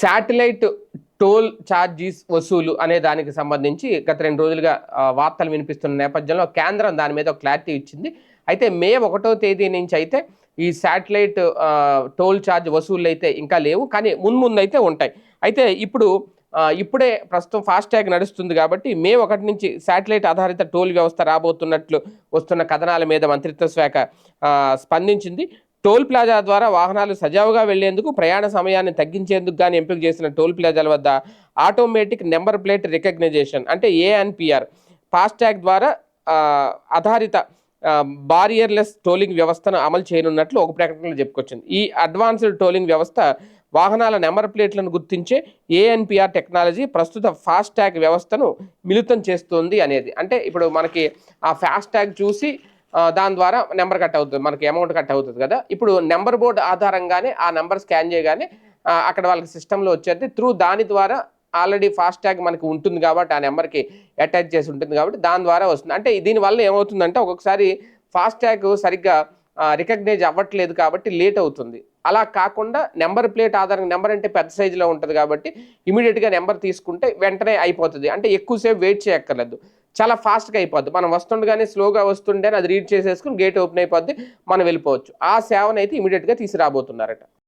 Satellite toll charges వసూలు అనే దానికి సంబంధించి గత రెండు రోజులుగా వార్తలు వినిపిస్తున్న నేపథ్యంలో కేంద్రం దాని మీద క్లారిటీ ఇచ్చింది. అయితే మే ఒకటో తేదీ నుంచి అయితే ఈ శాటిలైట్ టోల్ ఛార్జ్ వసూళ్ళు అయితే ఇంకా లేవు కానీ మున్ముందు అయితే ఉంటాయి. అయితే ఇప్పుడు ఇప్పుడే ప్రస్తుతం ఫాస్టాగ్ నడుస్తుంది కాబట్టి మే ఒకటి నుంచి శాటిలైట్ ఆధారిత టోల్ వ్యవస్థ రాబోతున్నట్లు వస్తున్న కథనాల మీద మంత్రిత్వ శాఖ స్పందించింది. టోల్ ప్లాజా ద్వారా వాహనాలు సజావుగా వెళ్ళేందుకు ప్రయాణ సమయాన్ని తగ్గించేందుకు గాని ఎంపిక చేసిన టోల్ ప్లాజాల వద్ద ఆటోమేటిక్ నెంబర్ ప్లేట్ రికగ్నైజేషన్ అంటే ఏఎన్పిఆర్ ఫాస్టాగ్ ద్వారా ఆధారిత బారియర్లెస్ టోలింగ్ వ్యవస్థను అమలు చేయనున్నట్లు ఒక ప్రకటనలో చెప్పుకొచ్చింది. ఈ అడ్వాన్స్డ్ టోలింగ్ వ్యవస్థ వాహనాల నెంబర్ ప్లేట్లను గుర్తించే ఏఎన్పిఆర్ టెక్నాలజీ ప్రస్తుత ఫాస్టాగ్ వ్యవస్థను మిళితం చేస్తుంది అనేది. అంటే ఇప్పుడు మనకి ఆ ఫాస్టాగ్ చూసి దాని ద్వారా నెంబర్ కట్ అవుతుంది మనకి అమౌంట్ కట్ అవుతుంది కదా. ఇప్పుడు నెంబర్ బోర్డు ఆధారంగానే ఆ నెంబర్ స్కాన్ చేయగానే అక్కడ వాళ్ళకి సిస్టంలో వచ్చేది త్రూ దాని ద్వారా ఆల్రెడీ ఫాస్టాగ్ మనకి ఉంటుంది కాబట్టి ఆ నెంబర్కి అటాచ్ చేసి ఉంటుంది కాబట్టి దాని ద్వారా వస్తుంది. అంటే దీనివల్ల ఏమవుతుందంటే ఒక్కొక్కసారి ఫాస్టాగ్ సరిగ్గా రికగ్నైజ్ అవ్వట్లేదు కాబట్టి లేట్ అవుతుంది. అలా కాకుండా నెంబర్ ప్లేట్ ఆధారంగా నెంబర్ అంటే పెద్ద సైజులో ఉంటుంది కాబట్టి ఇమీడియట్గా నెంబర్ తీసుకుంటే వెంటనే అయిపోతుంది. అంటే ఎక్కువసేపు వెయిట్ చేయక్కర్లేదు. చాలా ఫాస్ట్గా అయిపోద్ది. మనం వస్తుండగానే స్లోగా వస్తుండే అది రీడ్ చేసేసుకుని గేట్ ఓపెన్ అయిపోద్ది. మనం వెళ్ళిపోవచ్చు. ఆ సేవను అయితే ఇమీడియట్గా తీసుకురాబోతున్నారట